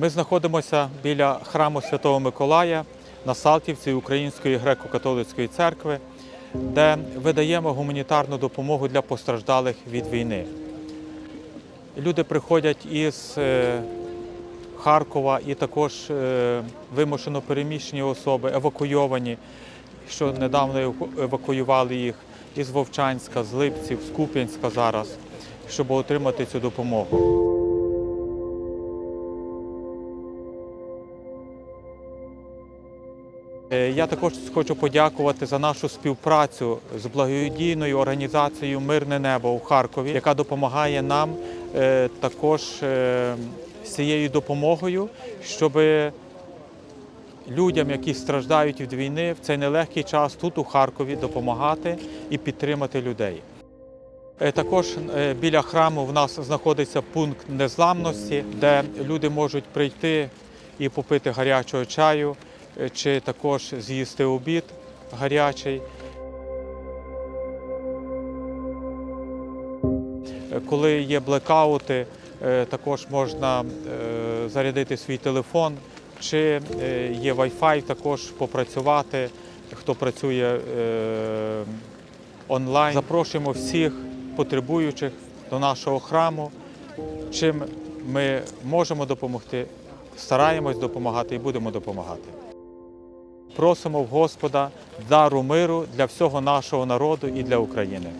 Ми знаходимося біля храму Святого Миколая на Салтівці Української греко-католицької церкви, де видаємо гуманітарну допомогу для постраждалих від війни. Люди приходять із е, Харкова і також е, вимушено переміщені особи, евакуйовані, що недавно евакуювали їх із Вовчанська, з Липців, з Куп'янська зараз, щоб отримати цю допомогу. Я також хочу подякувати за нашу співпрацю з благодійною організацією Мирне небо у Харкові, яка допомагає нам е, також е, з цією допомогою, щоб людям, які страждають від війни, в цей нелегкий час тут у Харкові допомагати і підтримати людей. Е, Також е, біля храму в нас знаходиться пункт незламності, де люди можуть прийти і попити гарячого чаю, е, чи також з'їсти обід гарячий. Е, Коли є блекаути, е, також можна е, зарядити свій телефон, чи е, є Wi-Fi, також попрацювати, хто працює е, онлайн. Запрошуємо всіх потребуючих до нашого храму. Чим ми можемо допомогти, стараємось допомагати і будемо допомагати. Просимо в Господа дару миру для всього нашого народу і для України.